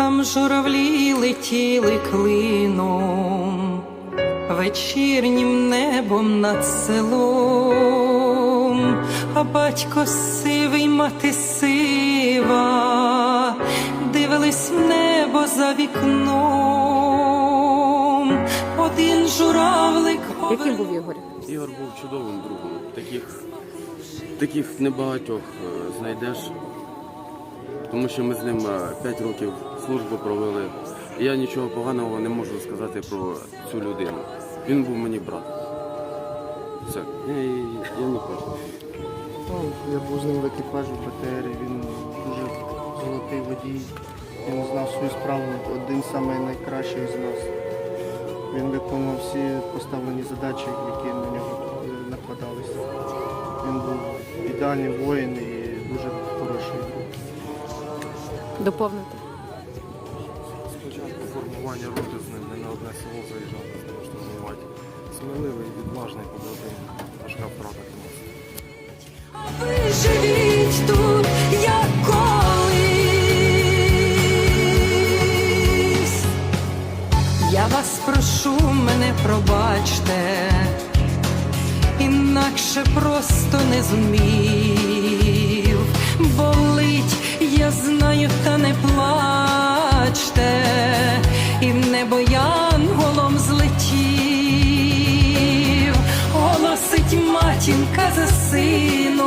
Там журавлі летіли клином, вечірнім небом над селом, а батько сивий, мати сива, дивились в небо за вікном, один журавлик Яким був Ігор? Ігор був чудовим другом. Таких, таких небагатьох е, знайдеш. Тому що ми з ним 5 років службу провели. І я нічого поганого не можу сказати про цю людину. Він був мені брат. Все. Я, я, я не хочу. Я був з ним в екіпажі БТР, він дуже золотий водій, він знав свою справу, один з найкращих з нас. Він виконував всі поставлені задачі, які на нього е, накладалися. Він був ідеальний воїн Доповнити. Спочатку формування роти з ним не на одне село заїжджав, для того, щоб воювати. Сміливий, відважний побратим, важка втрата для нас. Ви живіть тут, як колись. Я вас прошу, мене пробачте, інакше просто не зачте, і в небо янголом злетів, голосить матінка за сина.